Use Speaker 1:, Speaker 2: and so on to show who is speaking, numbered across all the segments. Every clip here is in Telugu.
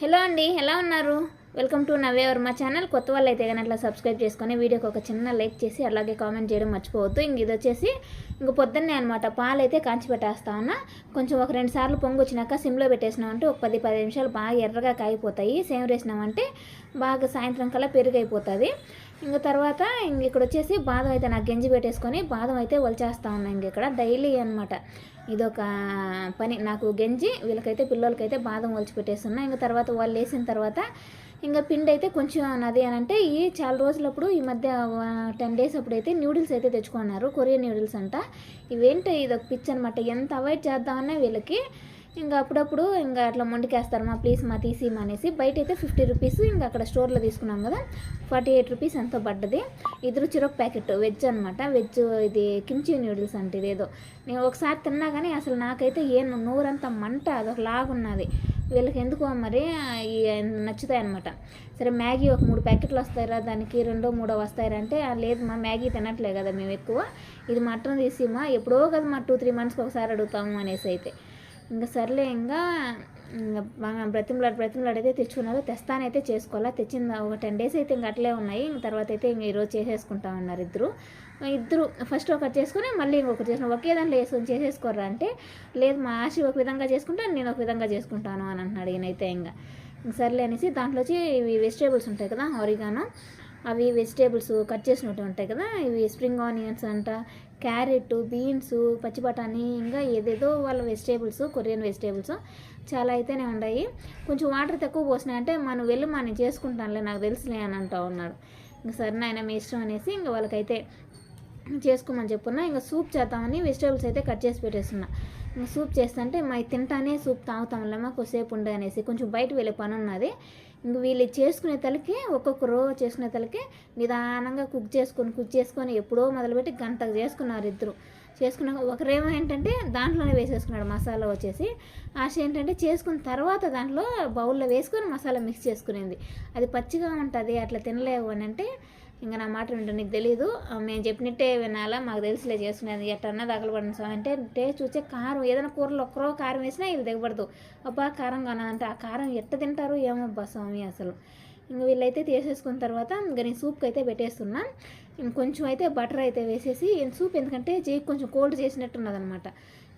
Speaker 1: హలో అండి ఎలా ఉన్నారు? Welcome to Navya Varma channel. కొత్త వాళ్ళు అయితే కానీ అట్లా సబ్స్క్రైబ్ చేసుకొని వీడియోకి ఒక చిన్న లైక్ చేసి అలాగే కామెంట్ చేయడం మర్చిపోవద్దు. ఇంక ఇది వచ్చేసి ఇంక పొద్దున్నే అనమాట పాలు అయితే కాంచి పెట్టేస్తా ఉన్నా. కొంచెం ఒక రెండు సార్లు పొంగు వచ్చినాక సిమ్లో పెట్టేసినామంటే ఒక పది పది నిమిషాలు బాగా ఎర్రగా కాగిపోతాయి. సేమ్ వేసినామంటే బాగా సాయంత్రం కల్లా పెరుగైపోతుంది. ఇంక తర్వాత ఇంక ఇక్కడ వచ్చేసి బాదం అయితే నాకు గంజి పెట్టేసుకొని బాదం అయితే వలిచేస్తా ఉన్నా ఇంక ఇక్కడ డైలీ అనమాట ఇదొక పని. నాకు గంజి వీళ్ళకైతే పిల్లలకైతే బాదం ఒలిచిపెట్టేస్తున్నా ఇంకా తర్వాత వాళ్ళు వేసిన తర్వాత ఇంకా పిండి అయితే కొంచెం అది అని అంటే ఈ చాలా రోజులప్పుడు ఈ మధ్య టెన్ డేస్ అప్పుడు అయితే న్యూడిల్స్ అయితే తెచ్చుకున్నారు. కొరియన్ న్యూడిల్స్ అంట. ఇవేంటి ఇది ఒక పిచ్ అనమాట ఎంత అవాయిడ్ చేద్దామన్నా వీళ్ళకి ఇంకా అప్పుడప్పుడు ఇంకా అట్లా మొండికేస్తారు మా ప్లీజ్ మా తీసి అనేసి బయట అయితే ఫిఫ్టీ రూపీస్ ఇంకా అక్కడ స్టోర్లో తీసుకున్నాం కదా ఫార్టీ ఎయిట్ రూపీస్ ఎంతో పడ్డది. ఇద్దరు చిరొక ప్యాకెట్ వెజ్ అనమాట వెజ్ ఇది కిమ్చి న్యూడిల్స్ అంటే ఇదేదో నేను ఒకసారి తిన్నా కానీ అసలు నాకైతే ఏ నోరంతా మంట అదొక లాగున్నది. వీళ్ళకి ఎందుకో మరి ఈ నచ్చుతాయి అనమాట సరే మ్యాగీ ఒక మూడు ప్యాకెట్లు వస్తాయిరా దానికి రెండో మూడో వస్తాయిరా అంటే లేదు మా మ్యాగీ తినట్లే కదా మేము ఎక్కువ. ఇది మటన్ తీసి మా ఎప్పుడో కదా మా టూ త్రీ మంత్స్కి ఒకసారి అడుగుతాము అనేసి అయితే. ఇంకా సర్లే ఇంకా ఇంకా బాగా బ్రతిమలాడు బ్రతిమలాడు అయితే తెచ్చుకున్నారు తెస్తానైతే చేసుకోవాలా. తెచ్చింది ఒక టెన్ డేస్ అయితే ఇంకా అట్లే ఉన్నాయి. ఇంక తర్వాత అయితే ఇంక ఈరోజు చేసేసుకుంటా ఉన్నారు ఇద్దరు. ఇద్దరు ఫస్ట్ ఒకటి చేసుకుని మళ్ళీ ఇంకొకటి చేసుకుని ఒకే దాంట్లో వేసుకొని చేసేసుకోరా అంటే లేదు మా ఆశ ఒక విధంగా చేసుకుంటాను నేను ఒక విధంగా చేసుకుంటాను అని అంటున్నాడు ఈయనైతే ఇంకా ఇంక సర్లే అనేసి దాంట్లో వచ్చి ఇవి వెజిటేబుల్స్ ఉంటాయి కదా ఆరిగానో. అవి వెజిటేబుల్స్ కట్ చేసినట్టు ఉంటాయి కదా ఇవి స్ప్రింగ్ ఆనియన్స్ అంట క్యారెట్ బీన్స్ పచ్చి బఠానీ ఇంకా ఏదేదో వాళ్ళ వెజిటేబుల్స్ కొరియన్ వెజిటేబుల్స్ చాలా అయితేనే ఉన్నాయి కొంచెం వాటర్ తక్కువ పోసినాయంటే మనం వెళ్ళి మనం చేసుకుంటానులే నాకు తెలుసులే అని అంటూ ఉన్నాడు. ఇంకా సరే నాయన మీ ఇష్టం అనేసి ఇంకా వాళ్ళకైతే చేసుకోమని చెప్పున్నా. ఇంకా సూప్ చేద్దామని వెజిటేబుల్స్ అయితే కట్ చేసి పెట్టేస్తున్నా. ఇంకా సూప్ చేస్తుంటే మా తింటానే సూప్ తాగుతాంలేమా కొద్దిసేపు ఉండే అనేసి కొంచెం బయట వెళ్ళే పని ఉన్నది. ఇంక వీళ్ళు చేసుకునే తలకి ఒక్కొక్క రో చేసుకునే తలకి నిదానంగా కుక్ చేసుకొని కుక్ చేసుకొని ఎప్పుడో మొదలుపెట్టి గంటకు చేసుకున్నారు ఇద్దరు. చేసుకున్నాక ఒకరేమో ఏంటంటే దాంట్లోనే వేసేసుకున్నాడు మసాలా వచ్చేసి. ఆశ ఏంటంటే చేసుకున్న తర్వాత దాంట్లో బౌల్లో వేసుకొని మసాలా మిక్స్ చేసుకునేది. అది పచ్చిగా ఉంటుంది అట్లా తినలేవు అని అంటే ఇంకా నా మాట వింటా నీకు తెలీదు. మేము చెప్పినట్టే వినాలా? మాకు తెలిసిలే చేసుకునేది ఎట్టన్నా తగలబడిన స్వామి. అంటే టేస్ట్ చూసే కారం ఏదైనా కూరలో ఒక్కరో కారం వేసినా ఇది దిగబడదు. అబ్బా కారం కానంటే ఆ కారం ఎట్ట తింటారు ఏమబ్బా స్వామి అసలు? ఇంక వీళ్ళైతే తీసేసుకున్న తర్వాత ఇంక నేను సూప్కి అయితే పెట్టేస్తున్నా ఇంకొంచెం అయితే బటర్ అయితే వేసేసి సూప్ ఎందుకంటే జీ కొంచెం కోల్డ్ చేసినట్టు ఉన్నదనమాట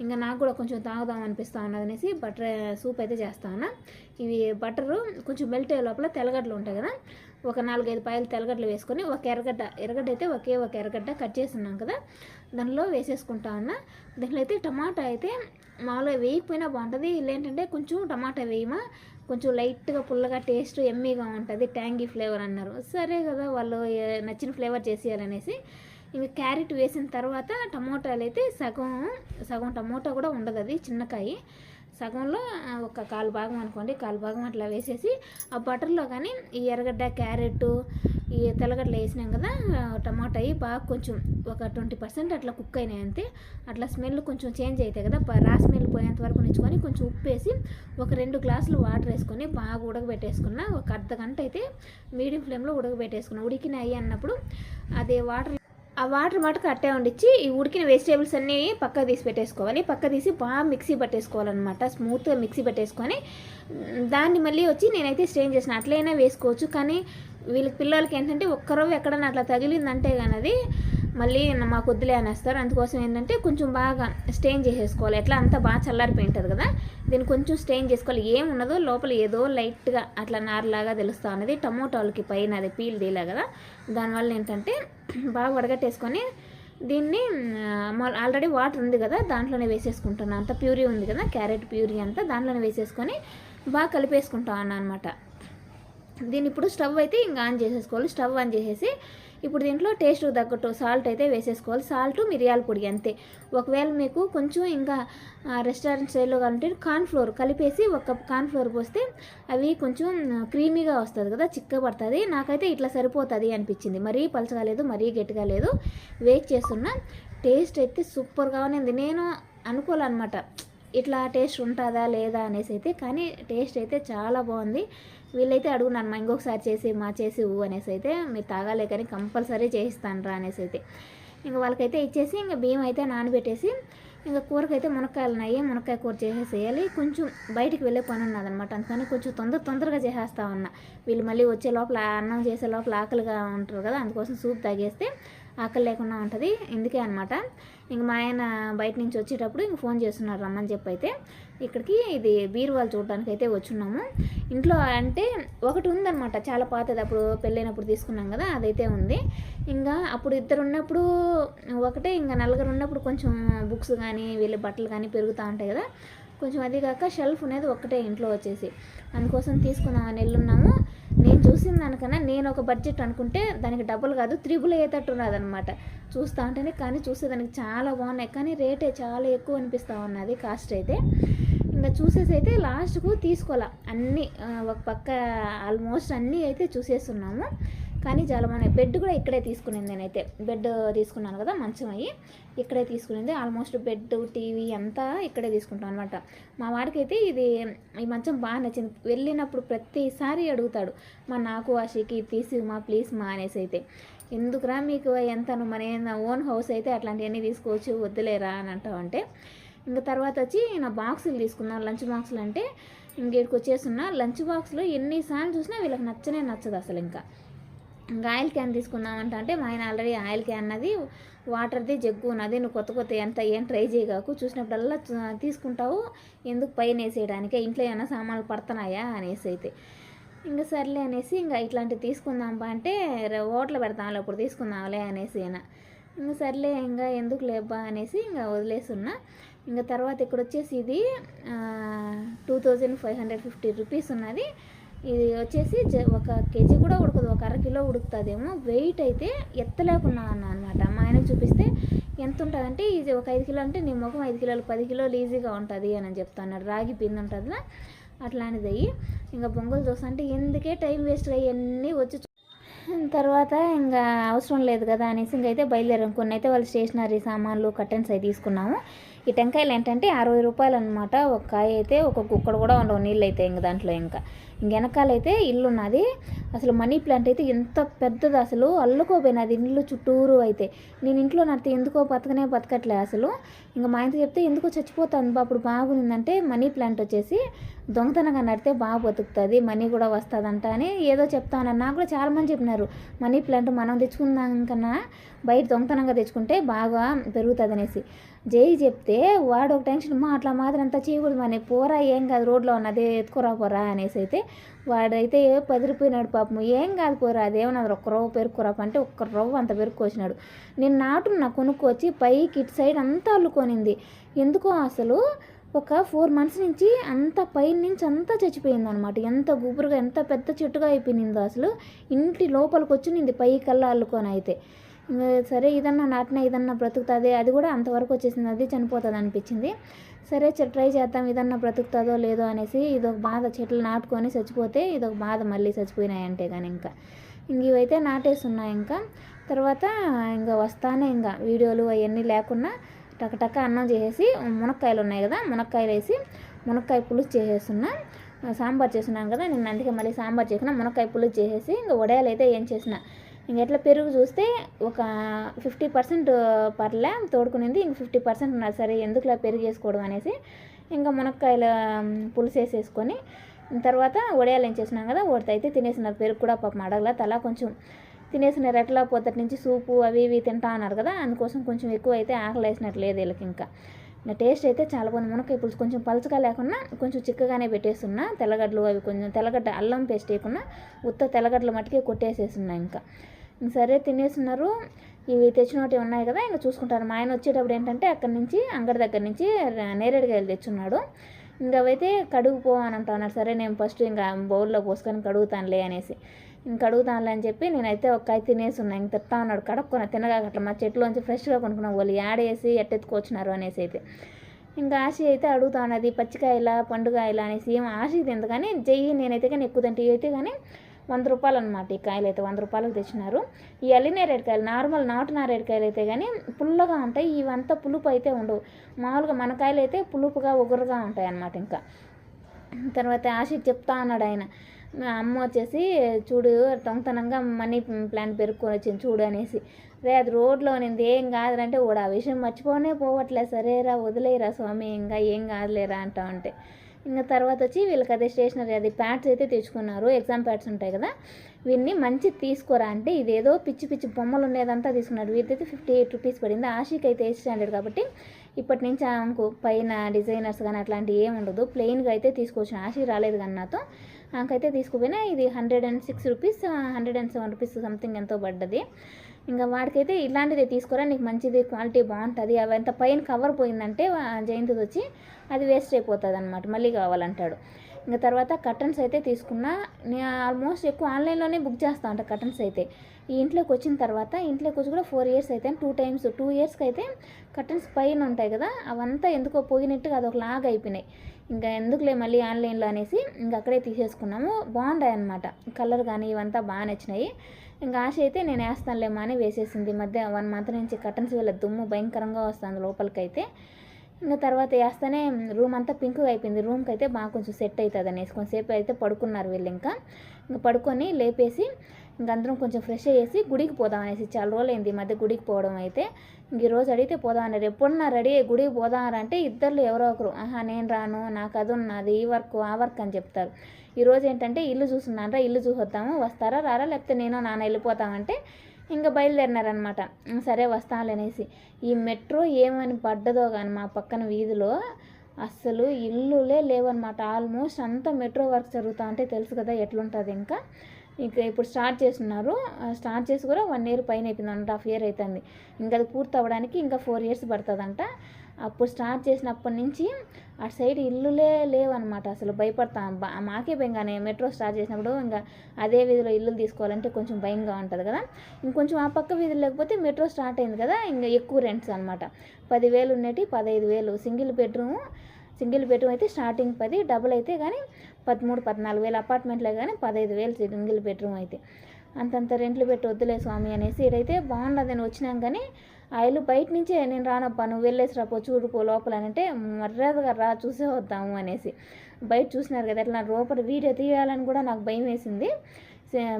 Speaker 1: ఇంకా నాకు కూడా కొంచెం తాగుదాం అనిపిస్తూ ఉన్నది అనేసి బటర్ సూప్ అయితే చేస్తా ఉన్నా. ఇవి బటరు కొంచెం మెల్ట్ అయ్యే లోపల తెల్లగడ్డలు ఉంటాయి కదా ఒక నాలుగైదు పాయలు తెల్లగడ్డలు వేసుకొని ఒక ఎర్రగడ్డ ఎర్రగడ్డ అయితే ఒకే ఒక ఎర్రగడ్డ కట్ చేస్తున్నాం కదా దానిలో వేసేసుకుంటా ఉన్నా. దాంట్లో అయితే టమాటా అయితే మామూలుగా వేయకపోయినా బాగుంటుంది ఇలా ఏంటంటే కొంచెం టమాటా వేయమా కొంచెం లైట్గా పుల్లగా టేస్ట్ ఎమ్మీగా ఉంటుంది ట్యాంగీ ఫ్లేవర్ అన్నారు. సరే కదా వాళ్ళు నచ్చిన ఫ్లేవర్ చేసేయాలనేసి ఇంకా క్యారెట్ వేసిన తర్వాత టమోటాలు అయితే సగం సగం టమోటా కూడా ఉండదు అది చిన్నకాయ సగంలో ఒక కాలు భాగం అనుకోండి కాలు భాగం అట్లా వేసేసి ఆ బటర్లో కానీ ఈ ఎర్రగడ్డ క్యారెట్ ఈ తెల్లగడ్డలు వేసినాం కదా టమాటా అవి బాగా కొంచెం ఒక ట్వంటీ పర్సెంట్ అట్లా కుక్ అయినాయి అంతే. అట్లా స్మెల్ కొంచెం చేంజ్ అవుతాయి కదా రా స్మెల్ పోయేంత వరకు ఉంచుకొని కొంచెం ఉప్పు వేసి ఒక రెండు గ్లాసులు వాటర్ వేసుకొని బాగా ఉడకబెట్టేసుకున్న ఒక అర్ధ గంట అయితే మీడియం ఫ్లేమ్లో ఉడకబెట్టేసుకున్నా ఉడికినాయి అన్నప్పుడు అదే వాటర్ ఆ వాటర్ మటుకు అట్టే వండిచ్చి ఈ ఉడికిన వెజిటేబుల్స్ అన్నీ పక్క తీసి పెట్టేసుకోవాలి. పక్క తీసి బాగా మిక్సీ పట్టేసుకోవాలన్నమాట. స్మూత్గా మిక్సీ పట్టేసుకొని దాన్ని మళ్ళీ వచ్చి నేనైతే స్ట్రెయిన్ చేసిన. అట్లయినా వేసుకోవచ్చు. కానీ వీళ్ళకి పిల్లలకి ఏంటంటే ఒక్కరో ఎక్కడన్నా అట్లా తగిలిందంటే కానీ అది మళ్ళీ మాకు వద్దులే అనేస్తారు. అందుకోసం ఏంటంటే కొంచెం బాగా స్టెయిన్ చేసేసుకోవాలి. ఎట్లా అంతా బాగా చల్లారిపోయి ఉంటుంది కదా దీన్ని కొంచెం స్టెయిన్ చేసుకోవాలి. ఏం ఉండదు లోపల ఏదో లైట్గా అట్లా నారలాగా తెలుస్తూ ఉన్నది. టమోటాలకి పైన అది పీల్ తీలా కదా దానివల్ల ఏంటంటే బాగా వడగట్టేసుకొని దీన్ని ఆల్రెడీ వాటర్ ఉంది కదా దాంట్లోనే వేసేసుకుంటున్నాను అంత ప్యూరీ ఉంది కదా క్యారెట్ ప్యూరీ అంతా దాంట్లోనే వేసేసుకొని బాగా కలిపేసుకుంటా ఉన్నాను అనమాట దీన్ని ఇప్పుడు స్టవ్ అయితే ఇంకా ఆన్ చేసేసుకోవాలి. స్టవ్ ఆన్ చేసేసి ఇప్పుడు దీంట్లో టేస్ట్ తగ్గట్టు సాల్ట్ అయితే వేసేసుకోవాలి. సాల్ట్ మిరియాల పొడి అంతే. ఒకవేళ మీకు కొంచెం ఇంకా రెస్టారెంట్ స్టైల్లో కావాలంటే కార్న్ఫ్లోర్ కలిపేసి ఒక కప్ కార్న్ఫ్లోర్ పోస్తే అవి కొంచెం క్రీమీగా వస్తుంది కదా చిక్క పడుతుంది. నాకైతే ఇట్లా సరిపోతుంది అనిపించింది. మరీ పలచగా లేదు మరీ గట్టిగా లేదు. వెయిట్ చేస్తున్నా. టేస్ట్ అయితే సూపర్గా ఉంది. నేను అనుకోవాలన్నమాట ఇట్లా టేస్ట్ ఉంటుందా లేదా అనేసి అయితే కానీ టేస్ట్ అయితే చాలా బాగుంది. వీళ్ళైతే అడుగున్నాను మా ఇంకొకసారి చేసి మా చేసి ఊ అనేసి అయితే మీరు తాగాలే కానీ కంపల్సరీ చేయిస్తాను రా అనేసి అయితే. ఇంకా వాళ్ళకైతే ఇచ్చేసి ఇంకా బియ్యం అయితే నానబెట్టేసి ఇంకా కూరకైతే మునక్కాయలు ఉన్నాయి మునక్కాయ కూర చేసేసేయాలి. కొంచెం బయటికి వెళ్ళే పని ఉన్నదనమాట అందుకని కొంచెం తొందర తొందరగా చేసేస్తా ఉన్నా. వీళ్ళు మళ్ళీ వచ్చే లోపల అన్నం చేసే లోపల ఆకలిగా ఉంటారు కదా అందుకోసం సూప్ తాగేస్తే ఆకలి లేకుండా ఉంటుంది. ఇందుకే అనమాట ఇంక మా ఆయన బయట నుంచి వచ్చేటప్పుడు ఇంక ఫోన్ చేస్తున్నారు రమ్మని చెప్పి అయితే. ఇక్కడికి ఇది బీరువాలు చూడడానికి అయితే వచ్చున్నాము. ఇంట్లో అంటే ఒకటి ఉందన్నమాట చాలా పాతది. అప్పుడు పెళ్ళైనప్పుడు తీసుకున్నాం కదా అదైతే ఉంది. ఇంకా అప్పుడు ఇద్దరు ఉన్నప్పుడు ఒకటే ఇంకా నలుగురు ఉన్నప్పుడు కొంచెం బుక్స్ కానీ వీళ్ళ బట్టలు కానీ పెరుగుతూ ఉంటాయి కదా. కొంచెం అది కాక షెల్ఫ్ అనేది ఒక్కటే ఇంట్లో వచ్చేసి. అందుకోసం తీసుకుందామని వెళ్ళున్నాము. నేను చూసిన దానికన్నా నేను ఒక బడ్జెట్ అనుకుంటే దానికి డబ్బులు కాదు త్రిబుల్ అయ్యేటట్టు ఉన్నదనమాట చూస్తూ ఉంటేనే కానీ చూసేదానికి చాలా బాగున్నాయి. కానీ రేటే చాలా ఎక్కువ అనిపిస్తూ ఉన్నది కాస్ట్ అయితే. ఇంకా చూసేసి అయితే లాస్ట్కు తీసుకోవాలా. అన్నీ ఒక పక్క ఆల్మోస్ట్ అన్నీ అయితే చూసేస్తున్నాము. కానీ చాలా మన బెడ్ కూడా ఇక్కడే తీసుకునేది నేనైతే. బెడ్ తీసుకున్నాను కదా మంచం అయ్యి. ఇక్కడే తీసుకునేది. ఆల్మోస్ట్ బెడ్ టీవీ అంతా ఇక్కడే తీసుకుంటాం అనమాట మా వాడికైతే ఇది ఈ మంచం బాగా నచ్చింది. వెళ్ళినప్పుడు ప్రతిసారి అడుగుతాడు మా నాకు వాషికి తీసి మా ప్లీజ్ మా అనేసి అయితే. ఎందుకురా మీకు ఎంత మన ఓన్ హౌస్ అయితే అట్లాంటివన్నీ తీసుకోవచ్చు వద్దులేరా అని అంటావంటే ఇంకా తర్వాత వచ్చి నా బాక్సులు తీసుకున్నాను లంచ్ బాక్సులు అంటే ఇంకేడికి వచ్చేస్తున్నా. లంచ్ బాక్స్లో ఎన్నిసార్లు చూసినా వీళ్ళకి నచ్చనే నచ్చదు అసలు ఇంకా. ఇంకా ఆయిల్ క్యాన్ తీసుకుందామంట అంటే మా ఆయన ఆల్రెడీ ఆయిల్ క్యాన్ అది వాటర్ది జగ్గు ఉన్నది నువ్వు కొత్త కొత్త ఎంత ఏం ట్రై చేయగాకు చూసినప్పుడల్లా తీసుకుంటావు. ఎందుకు పైన వేసేయడానికి? ఇంట్లో ఏమైనా సామాన్లు పడుతున్నాయా? అనేసి అయితే. ఇంకా సర్లే అనేసి ఇంకా ఇట్లాంటివి తీసుకుందాంపా అంటే ఓట్లు పెడతాంలే ఇప్పుడు తీసుకుందాంలే అనేసి అయినా. ఇంకా సర్లే ఇంకా ఎందుకు లేబ్బా అనేసి ఇంకా వదిలేసున్నా ఇంకా తర్వాత ఇక్కడ వచ్చేసి ఇది two thousand five hundred fifty rupees ఉన్నది. ఇది వచ్చేసి జ- ఒక కేజీ కూడా ఉడకదు ఒక అర కిలో ఉడుకుతుందేమో. వెయిట్ అయితే ఎత్తలేకున్నా అన్న అనమాట మా ఆయనకు చూపిస్తే ఎంత ఉంటుందంటే ఇది ఒక ఐదు కిలో అంటే నీ ముఖం ఐదు కిలోలు పది కిలోలు ఈజీగా ఉంటుంది అని చెప్తున్నాడు. రాగి పిండి ఉంటుందిలా అట్లాంటిది అయ్యి. ఇంకా బొంగులు దోశ అంటే ఎందుకే టైం వేస్ట్గా ఇవన్నీ వచ్చి తర్వాత ఇంకా అవసరం లేదు కదా అనేసి ఇంకైతే బయలుదేరాం. కొన్ని అయితే వాళ్ళు స్టేషనరీ సామాన్లు కర్టెన్స్ అవి తీసుకున్నాము. ఈ టెంకాయలు ఏంటంటే అరవై రూపాయలు అనమాట ఒక కాయ అయితే ఒక కుక్కడు కూడా ఉండవు నీళ్ళు అయితే ఇంక దాంట్లో ఇంకా. ఇంక వెనకాలైతే ఇల్లు ఉన్నది అసలు మనీ ప్లాంట్ అయితే ఎంత పెద్దది అసలు. అల్లుకోపోయినది ఇల్లు చుట్టూరు అయితే. నేను ఇంట్లో నడితే ఎందుకో బతకనే బతకట్లే అసలు. ఇంకా మా ఇంత చెప్తే ఎందుకో చచ్చిపోతాను బా అప్పుడు బాగుందంటే మనీ ప్లాంట్ వచ్చేసి దొంగతనంగా నడితే బాగా బతుకుతుంది మనీ కూడా వస్తుందంట అని ఏదో చెప్తానని నాకు కూడా చాలామంది చెప్పినారు మనీ ప్లాంట్ మనం తెచ్చుకుందాం కన్నా బయట దొంగతనంగా తెచ్చుకుంటే బాగా పెరుగుతుంది అనేసి జై చెప్తే వాడు ఒక టెన్షన్ మా అట్లా మాత్రం అంతా చేయకూడదు మన పోరా ఏం కాదు రోడ్లో ఉన్నదే ఎత్తుకోరా పోరా అనేసి అయితే వాడైతే పదిరిపోయినాడు పాపం ఏం కాదు పోరా అదేమన్నా ఒక్క రవ్వ పెరుక్కురా అంటే ఒక్క రవ్వ అంత పెరుక్కొచ్చినాడు నేను నాటున్న కొనుక్కొచ్చి పైకి ఇటు సైడ్ అంతా అల్లుకొనింది. ఎందుకో అసలు ఒక ఫోర్ మంత్స్ నుంచి అంత పైన నుంచి అంతా చచ్చిపోయింది అనమాట ఎంత గుబురుగా ఎంత పెద్ద చెట్టుగా అయిపోయిందో అసలు. ఇంటి లోపలికి వచ్చింది పై కల్లా అల్లుకొని అయితే. సరే ఇదన్నా నాటినా ఇదన్నా బ్రతుకుతుంది అది కూడా అంతవరకు వచ్చేసింది. అది చనిపోతుంది అనిపించింది. సరే ట్రై చేద్దాం ఇదన్నా బ్రతుకుతుందో లేదో అనేసి ఇదొక బాధ చెట్లు నాటుకొని చచ్చిపోతే ఇదొక బాధ మళ్ళీ చచ్చిపోయినాయంటే కానీ ఇంకా. ఇంక ఇవైతే నాటేస్తున్నాయి ఇంకా. తర్వాత ఇంకా వస్తానే ఇంకా వీడియోలు అవన్నీ లేకుండా టకటక అన్నం చేసేసి మునక్కాయలు ఉన్నాయి కదా మునక్కాయలు వేసి మునక్కాయ పులుసు చేసేస్తున్నా. సాంబార్ చేస్తున్నాను కదా నేను అందుకే మళ్ళీ సాంబార్ చేసిన మునక్కాయ పులుసు చేసేసి ఇంకా వడయాలు అయితే ఏం చేసిన ఇంక ఎట్లా పెరుగు చూస్తే ఒక ఫిఫ్టీ పర్సెంట్ పర్లే తోడుకునింది. ఇంక ఫిఫ్టీ పర్సెంట్ ఉన్నారు సరే ఎందుకులా పెరుగు వేసుకోవడం అనేసి ఇంకా మునక్కాయల పులుసు వేసేసుకొని తర్వాత వడియాలు ఏం చేసినాం కదా వాటితో అయితే తినేసినారు పెరుగు కూడా పాపం అడగల తలా కొంచెం తినేసిన రెట్ల పొద్దుటి నుంచి సూపు అవి ఇవి తింటా అన్నారు కదా అందుకోసం కొంచెం ఎక్కువ అయితే ఆకలి వేసినట్టు లేదు వీళ్ళకి ఇంకా. ఇంకా టేస్ట్ అయితే చాలా బాగుంది. మునక్కాయ పులుసు కొంచెం పలుచగా లేకుండా కొంచెం చిక్కగానే పెట్టేస్తున్నా. తెల్లగడ్డలు అవి కొంచెం తెల్లగడ్డ అల్లం పేస్ట్ వేయకుండా ఉత్త తెల్లగడ్డలు మట్టుకే కొట్టేసేస్తున్నా ఇంకా. ఇంక సరే తినేస్తున్నారు. ఇవి తెచ్చినవి ఉన్నాయి కదా ఇంకా చూసుకుంటారు. మా ఆయన వచ్చేటప్పుడు ఏంటంటే అక్కడి నుంచి అంగడి దగ్గర నుంచి నేరేడుగాయలు నేరేడుకాయలు తెచ్చున్నాడు. ఇంకా అవైతే కడుగుపో అని అంటున్నారు సరే నేను ఫస్ట్ ఇంకా బౌల్లో పోసుకొని కడుగుతానులే అనేసి. ఇంక అడుగుతానులే అని చెప్పి నేనైతే ఒక కాయ తినేసి ఉన్నా ఇంక తిట్టా ఉన్నాడు కడుక్కున్నా తినగా అట్లా మా చెట్టులోంచి ఫ్రెష్గా కొనుక్కున్నాం. వాళ్ళు యాడేసి ఎట్టెత్తుకొచ్చినారు అనేసి అయితే. ఇంకా ఆశ అయితే అడుగుతా ఉన్నది పచ్చికాయల పండుగాయల అనేసి ఏం ఆశ తింది కానీ జయ్యి నేనైతే కానీ ఎక్కువ తింటే అయితే కానీ వంద రూపాయలు అనమాట ఈ కాయలు అయితే వంద రూపాయలకు తెచ్చినారు. ఈ అల్లి రేడికాయలు నార్మల్ నాటు నేరేడుకాయలు అయితే కానీ పుల్లగా ఉంటాయి. ఇవంతా పులుపు అయితే ఉండవు. మామూలుగా మన కాయలు అయితే పులుపుగా ఉగురుగా ఉంటాయి అన్నమాట ఇంకా. తర్వాత ఆశ చెప్తా అన్నాడు ఆయన. మా అమ్మ వచ్చేసి చూడు దొంగతనంగా మనీ ప్లాంట్ పెరుక్కొని వచ్చింది చూడు అనేసి. రే అది రోడ్లో నింది ఏం కాదురంటే ఓడు ఆ విషయం మర్చిపోనే పోవట్లే. సరేరా వదిలేరా స్వామి ఇంకా ఏం కాదులేరా అంటా ఉంటే. ఇంకా తర్వాత వచ్చి వీళ్ళకి అదే స్టేషనరీ అది ప్యాడ్స్ అయితే తెచ్చుకున్నారు. ఎగ్జామ్ ప్యాడ్స్ ఉంటాయి కదా. వీన్ని మంచి తీసుకోరా అంటే ఇదేదో పిచ్చి పిచ్చి బొమ్మలు ఉండేదంతా తీసుకున్నాడు. వీటితో ఫిఫ్టీ ఎయిట్ రూపీస్ పడింది ఆషిక్ అయితే ఎయిట్ స్టాండర్డ్ కాబట్టి ఇప్పటి నుంచి ఆమెకు పైన డిజైనర్స్ కానీ అట్లాంటివి ఏమి ఉండదు. ప్లెయిన్గా అయితే తీసుకోవచ్చు ఆషిక్ రాలేదు కానీ నాతో. నాకైతే తీసుకుపోయినా ఇది hundred and six rupees hundred and seven rupees something ఎంతో పడ్డది. ఇంకా వాడికైతే ఇలాంటిది తీసుకురా నీకు మంచిది క్వాలిటీ బాగుంటుంది. అవి ఎంత పైన కవర్ పోయిందంటే జయంతిది వచ్చి అది వేస్ట్ అయిపోతుంది అనమాట మళ్ళీ కావాలంటాడు. ఇంకా తర్వాత కర్టన్స్ అయితే తీసుకున్నా నేను ఆల్మోస్ట్ ఎక్కువ ఆన్లైన్లోనే బుక్ చేస్తా ఉంటా కర్టన్స్ అయితే. ఈ ఇంట్లోకి వచ్చిన తర్వాత ఇంట్లోకి వచ్చి కూడా ఫోర్ ఇయర్స్ అయితే టూ టైమ్స్ టూ ఇయర్స్కి అయితే కర్టన్స్ పైన ఉంటాయి కదా అవంతా ఎందుకో పోయినట్టుగా అది ఒక లాగ్ అయిపోయినాయి. ఇంకా ఎందుకులే మళ్ళీ ఆన్లైన్లో అనేసి ఇంకా అక్కడే తీసేసుకున్నాము. బాగుంటాయి అనమాట కలర్ కానీ ఇవంతా బాగా నచ్చినాయి. ఇంకా ఆశ అయితే నేను వేస్తానులేమా అని వేసేసింది. మధ్య వన్ మంత్ నుంచి కర్టన్స్ వేళ దుమ్ము భయంకరంగా వస్తుంది లోపలికైతే. ఇంకా తర్వాత వేస్తేనే రూమ్ అంతా పింక్ అయిపోయింది. రూమ్కి అయితే బాగా కొంచెం సెట్ అవుతుంది అనేసి కొంచెంసేపు అయితే పడుకున్నారు వీళ్ళు ఇంకా. ఇంకా పడుకొని లేపేసి ఇంక అందరం కొంచెం ఫ్రెష్ అయ్యేసి గుడికి పోదాం అనేసి చాలా రోజులు అయింది ఈ మధ్య గుడికి పోవడం అయితే. ఇంక ఈరోజు అడిగితే పోదాం అన్నారు. ఎప్పుడన్నా రెడీ అయ్యి గుడికి పోదామంటే ఇద్దరు ఎవరో ఒకరు ఆహా నేను రాను నాకు అది ఉన్నది ఈ వర్క్ ఆ వర్క్ అని చెప్తారు. ఈరోజు ఏంటంటే ఇల్లు చూస్తున్నారా ఇల్లు చూసొద్దాము వస్తారా రారా లేకపోతే నేను నాన్న వెళ్ళిపోతామంటే ఇంకా బయలుదేరినారనమాట సరే వస్తానులేనేసి అనేసి. ఈ మెట్రో ఏమని పడ్డదో కానీ మా పక్కన వీధిలో అస్సలు ఇల్లులే లేవన్నమాట. ఆల్మోస్ట్ అంతా మెట్రో వర్క్ జరుగుతూ ఉంటే తెలుసు కదా ఎట్లుంటుంది ఇంకా. ఇంకా ఇప్పుడు స్టార్ట్ చేస్తున్నారు. స్టార్ట్ చేసి కూడా వన్ ఇయర్ పైన అయిపోయింది వన్ అండ్ హాఫ్ ఇయర్ అవుతుంది ఇంకా అది పూర్తి అవ్వడానికి ఇంకా ఫోర్ ఇయర్స్ పడుతుందంట. అప్పుడు స్టార్ట్ చేసినప్పటి నుంచి అటు సైడ్ ఇల్లులే లేవన్నమాట. అసలు భయపడతాం బా- మాకే భయంగానే మెట్రో స్టార్ట్ చేసినప్పుడు ఇంకా అదే వీధిలో ఇల్లు తీసుకోవాలంటే కొంచెం భయంగా ఉంటుంది కదా. ఇంకొంచెం ఆ పక్క వీధులు లేకపోతే మెట్రో స్టార్ట్ అయింది కదా ఇంకా ఎక్కువ రెంట్స్ అనమాట పదివేలు ఉన్నట్టు పదహైదు వేలు. సింగిల్ బెడ్రూమ్ సింగిల్ బెడ్రూమ్ అయితే స్టార్టింగ్ పది డబుల్ అయితే కానీ పదమూడు పద్నాలుగు వేలు అపార్ట్మెంట్లో కానీ పదహైదు వేలు సింగిల్ బెడ్రూమ్ అయితే. అంతంత రెంట్లు పెట్టి వద్దులే స్వామి అనేసి ఇడైతే బాగుండదు నేను వచ్చినాం కానీ ఆయిలు బయట నుంచే నేను రానబ్బా నువ్వు వెళ్ళేసి రాపో చూడుపో లోపల అంటే మర్యాదగా రా చూసే వద్దాము అనేసి. బయట చూసినారు కదా అట్లా లోపల వీడియో తీయాలని కూడా నాకు భయం వేసింది.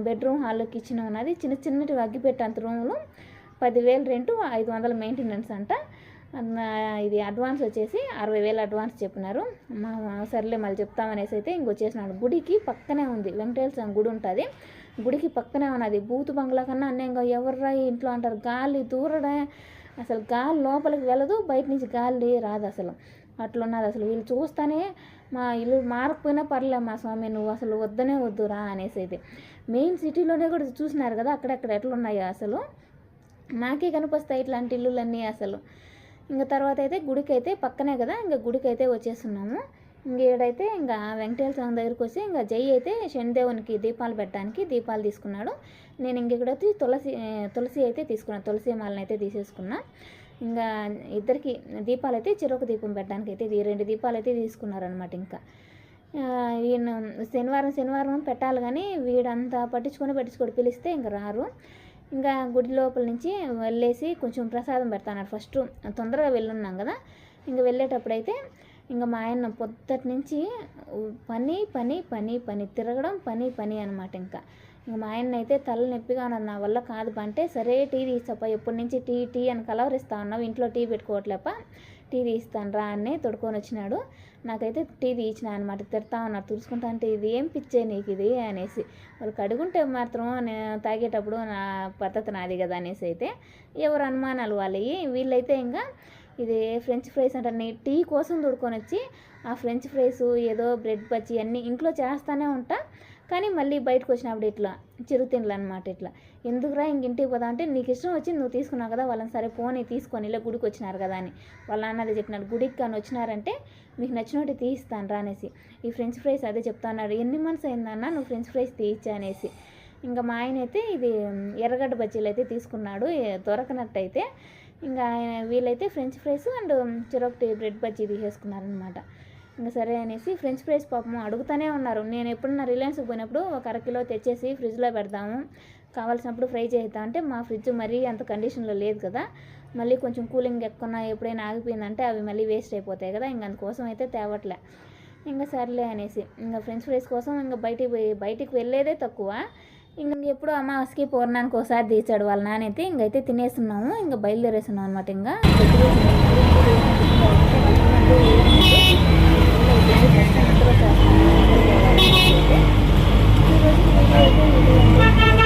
Speaker 1: బెడ్రూమ్ హాల్లో కిచెన్ ఉన్నది చిన్న చిన్నటి అగ్గిపెట్టే అంత రూములు పదివేలు రెంటు ఐదు వందల మెయింటెనెన్స్ అంట. ఇది అడ్వాన్స్ వచ్చేసి అరవై వేలు అడ్వాన్స్ చెప్పినారు. మా సర్లే మళ్ళీ చెప్తామనేసి అయితే ఇంకొచ్చేసినాడు గుడికి పక్కనే ఉంది. వెంకటేశ్వర స్వామి గుడి ఉంటుంది. గుడికి పక్కనే ఉన్నది. బూతు బంగ్లా కన్నా అన్యంగా ఎవర్రా ఇంట్లో అంటారు. గాలి దూరడే. అసలు గాలి లోపలికి వెళ్ళదు. బయట నుంచి గాలి రాదు అసలు. అట్లున్నది అసలు. వీళ్ళు చూస్తానే మా ఇల్లు మారకపోయినా పర్లే మా స్వామి నువ్వు అసలు వద్దనే వద్దురా అనేసి అయితే. మెయిన్ సిటీలోనే కూడా చూసినారు కదా అక్కడక్కడ ఎట్లున్నాయో అసలు. నాకే కనిపిస్తాయి ఇట్లాంటి ఇల్లులన్నీ అసలు. ఇంకా తర్వాత అయితే గుడికి అయితే పక్కనే కదా ఇంకా గుడికి అయితే వచ్చేస్తున్నాము ఇంకేడైతే ఇంకా వెంకటేశ్వర స్వామి దగ్గరికి వచ్చి ఇంకా జై అయితే శనిదేవునికి దీపాలు పెట్టడానికి దీపాలు తీసుకున్నాడు. నేను ఇంక ఇక్కడ వచ్చి తులసి తులసి అయితే తీసుకున్నాను తులసి మాలను అయితే తీసేసుకున్నా. ఇంకా ఇద్దరికి దీపాలు అయితే చెరొక దీపం పెట్టడానికి అయితే రెండు దీపాలు అయితే తీసుకున్నారనమాట ఇంకా ఈయన శనివారం శనివారం పెట్టాలి కానీ వీడంతా పట్టించుకొని పట్టించుకొని పిలిస్తే ఇంకా రారు. ఇంకా గుడి లోపల నుంచి వెళ్ళేసి కొంచెం ప్రసాదం పెడతాను ఫస్ట్. తొందరగా వెళ్ళున్నాం కదా. ఇంకా వెళ్ళేటప్పుడైతే ఇంకా మా ఆయన పొద్దుటి నుంచి పని పని పని పని తిరగడం పని పని అనమాట ఇంకా. ఇంకా మా ఆయన అయితే తల నొప్పిగా ఉన్నది. నా వల్ల కాదు అంటే సరే టీ తీసాప ఎప్పటి నుంచి టీ టీ అని కలవరిస్తా ఉన్నావు ఇంట్లో టీ పెట్టుకోవట్లేప టీ తీస్తాను రా అని తొడుకొని వచ్చినాడు. నాకైతే టీ తీయించిన అనమాట తిడతా ఉన్నారు తుడుచుకుంటా అంటే ఇది ఏం పిచ్చే నీకు ఇది? అనేసి. వాళ్ళు కడుగుంటే మాత్రం నేను తాగేటప్పుడు నా పద్ధతి నాది కదా అనేసి అయితే ఎవరు అనుమానాలు వాళ్ళవి వీళ్ళైతే ఇంకా ఇది ఫ్రెంచ్ ఫ్రైస్ అంటారు నేను టీ కోసం దుడుకొని వచ్చి ఆ ఫ్రెంచ్ ఫ్రైస్ ఏదో బ్రెడ్ బజ్జీ అన్నీ ఇంట్లో చేస్తానే ఉంటా. కానీ మళ్ళీ బయటకు వచ్చినప్పుడు ఇట్లా చిరుతిండ్లు అనమాట ఇట్లా. ఎందుకురా ఇంక ఇంటికి పోదా అంటే నీకు ఇష్టం వచ్చింది నువ్వు తీసుకున్నావు కదా వాళ్ళని సరే పోనీ తీసుకొని ఇలా గుడికి వచ్చినారు కదా అని. వాళ్ళ నాన్న అదే గుడికి కానీ వచ్చినారంటే మీకు నచ్చినట్టు తీయిస్తాను రా అనేసి. ఈ ఫ్రెంచ్ ఫ్రైస్ అదే చెప్తా ఎన్ని మంత్స్ అయిందన్న నువ్వు ఫ్రెంచ్ ఫ్రైస్ తీయిచ్చా అనేసి. ఇంకా మా ఆయన అయితే ఇది ఎర్రగడ్డ బజ్జీలు అయితే తీసుకున్నాడు దొరకనట్టయితే ఇంకా ఆయన వీళ్ళైతే ఫ్రెంచ్ ఫ్రైస్ అండ్ చెరొకటి బ్రెడ్ బజ్జీ తీసేసుకున్నారనమాట ఇంకా సరే అనేసి ఫ్రెంచ్ ఫ్రైస్ పాపం అడుగుతూనే ఉన్నారు. నేను ఎప్పుడన్నా రిలయన్స్కి పోయినప్పుడు ఒక అరకిలో తెచ్చేసి ఫ్రిడ్జ్లో పెడతాము. కావాల్సినప్పుడు ఫ్రై చేద్దాం అంటే మా ఫ్రిడ్జ్ మరీ అంత కండిషన్లో లేదు కదా. మళ్ళీ కొంచెం కూలింగ్ ఎక్కువ ఎప్పుడైనా ఆగిపోయిందంటే అవి మళ్ళీ వేస్ట్ అయిపోతాయి కదా. ఇంక అందుకోసం అయితే తేవట్లే. ఇంకా సర్లే అనేసి ఇంకా ఫ్రెంచ్ ఫ్రైస్ కోసం ఇంకా బయటికి పోయి బయటికి వెళ్ళేదే తక్కువ. ఇంక ఎప్పుడు అమావాస్యకి పూర్ణానికి ఒకసారి తీసాడు వాళ్ళ నానైతే ఇంకైతే తినేస్తున్నాము. ఇంకా బయలుదేరేస్తున్నాం అనమాట ఇంకా. Thank you.